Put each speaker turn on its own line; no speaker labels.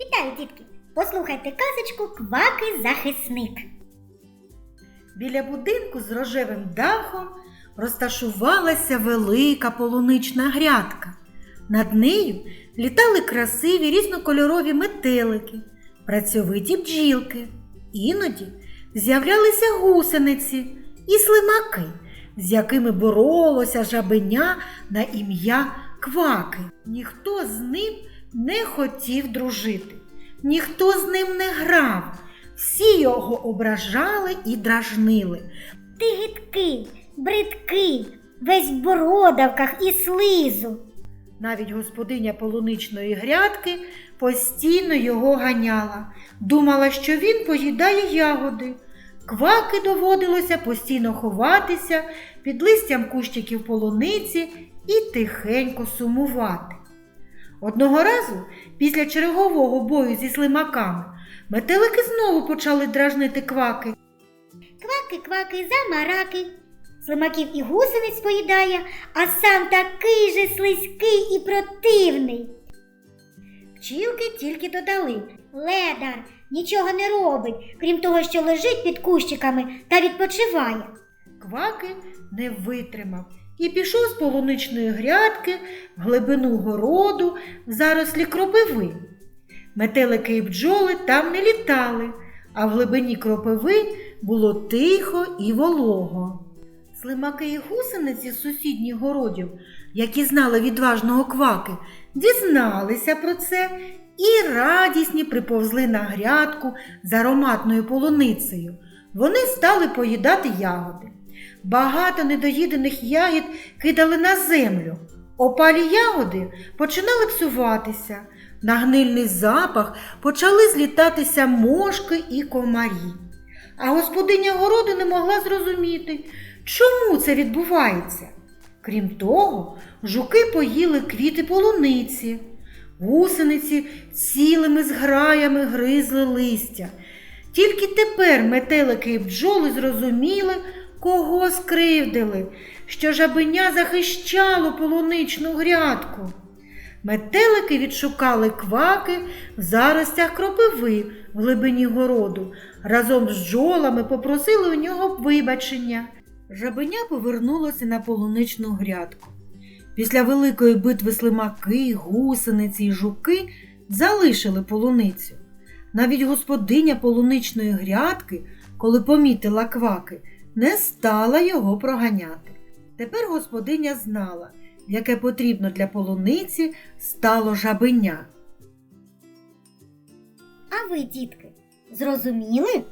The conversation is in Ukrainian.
Вітаю, дітки! Послухайте казочку Кваки-захисник.
Біля будинку з рожевим дахом розташувалася велика полунична грядка. Над нею літали красиві різнокольорові метелики, працьовиті бджілки. Іноді з'являлися гусениці і слимаки, з якими боролося жабеня на ім'я Кваки. Ніхто з ним не хотів дружити, ніхто з ним не грав. Всі його ображали і дражнили.
Ти гидкий, бридкий, весь в бородавках і слизу.
Навіть господиня полуничної грядки постійно його ганяла, думала, що він поїдає ягоди. Кваки доводилося постійно ховатися під листям кущиків полуниці і тихенько сумувати. Одного разу, після чергового бою зі слимаками, метелики знову почали дражнити кваки.
Кваки-кваки, замараки. Слимаків і гусениць поїдає, а сам такий же слизький і противний. Пчілки тільки додали. Ледар нічого не робить, крім того, що лежить під кущиками та відпочиває.
Кваки не витримав і пішов з полуничної грядки в глибину городу в зарослі кропиви. Метелики і бджоли там не літали, а в глибині кропиви було тихо і волого. Слимаки і гусениці з сусідніх городів, які знали відважного кваки, дізналися про це і радісні приповзли на грядку з ароматною полуницею. Вони стали поїдати ягоди. Багато недоїдених ягід кидали на землю. Опалі ягоди починали псуватися. На гнильний запах почали злітатися мошки і комарі. А господиня городу не могла зрозуміти, чому це відбувається. Крім того, жуки поїли квіти полуниці, гусениці цілими зграями гризли листя. Тільки тепер метелики і бджоли зрозуміли, кого скривдили, що жабеня захищало полуничну грядку. Метелики відшукали кваки в заростях кропиви в глибині городу. Разом з бджолами попросили у нього вибачення. Жабеня повернулося на полуничну грядку. Після великої битви слимаки, гусениці й жуки залишили полуницю. Навіть господиня полуничної грядки, коли помітила кваки, не стала його проганяти. Тепер господиня знала, яке потрібно для полуниці стало жабеня.
А ви, дітки, зрозуміли?